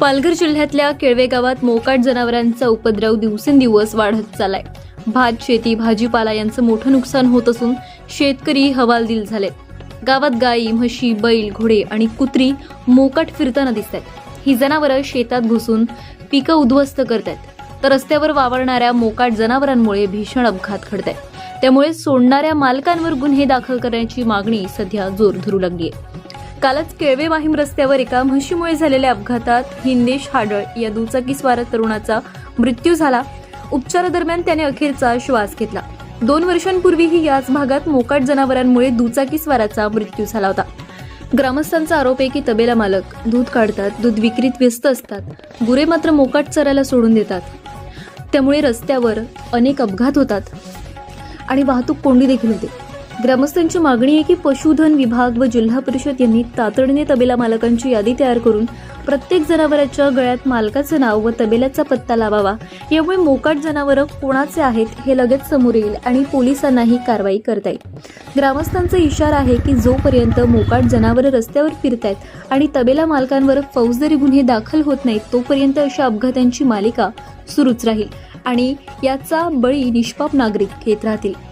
पालघर जिल्ह्यातल्या केळवे गावात मोकाट जनावरांचा उपद्रव दिवसेंदिवस वाढत चाललाय. भात शेती भाजीपाला यांचं मोठं नुकसान होत असून शेतकरी हवालदिल झाले गावात गायी म्हशी बैल घोडे आणि कुत्री मोकाट फिरताना दिसत आहेत ही जनावरं शेतात घुसून पिकं उद्ध्वस्त करतायत. तर रस्त्यावर वावरणाऱ्या मोकाट जनावरांमुळे भीषण अपघात घडत आहेत त्यामुळे सोडणाऱ्या मालकांवर गुन्हे दाखल करण्याची मागणी सध्या जोर धरू लागली आहे कालच केळवे वाहिम रस्त्यावर एका म्हशीमुळे झालेल्या अपघातात हिंदेश हाडळ या दुचाकीस्वार तरुणाचा मृत्यू झाला. उपचारादरम्यान त्याने अखेरचा श्वास घेतला. दोन वर्षांपूर्वीही याच भागात मोकाट जनावरांमुळे दुचाकीस्वाराचा मृत्यू झाला होता. ग्रामस्थांचा आरोप आहे की तबेला मालक दूध काढतात दूध विक्रीत व्यस्त असतात गुरे मात्र मोकाट चरायला सोडून देतात. त्यामुळे रस्त्यावर अनेक अपघात होतात. आणि वाहतूक कोंडी देखील होते. ग्रामस्थांची मागणी आहे की पशुधन विभाग व जिल्हा परिषद यांनी तातडीने तबेला मालकांची यादी तयार करून प्रत्येक जनावराच्या गळ्यात मालकाचं नाव व तबेल्याचा पत्ता लावावा. यामुळे मोकाट जनावरं कोणाचे आहेत हे लगेच समोर येईल आणि पोलिसांनाही कारवाई करता येईल. ग्रामस्थांचा इशारा आहे की जोपर्यंत मोकाट जनावरं रस्त्यावर फिरतायत आणि तबेला मालकांवर फौजदारी गुन्हे दाखल होत नाहीत तोपर्यंत अशा अपघातांची मालिका सुरूच राहील आणि याचा बळी निष्पाप नागरिक घेत राहतील.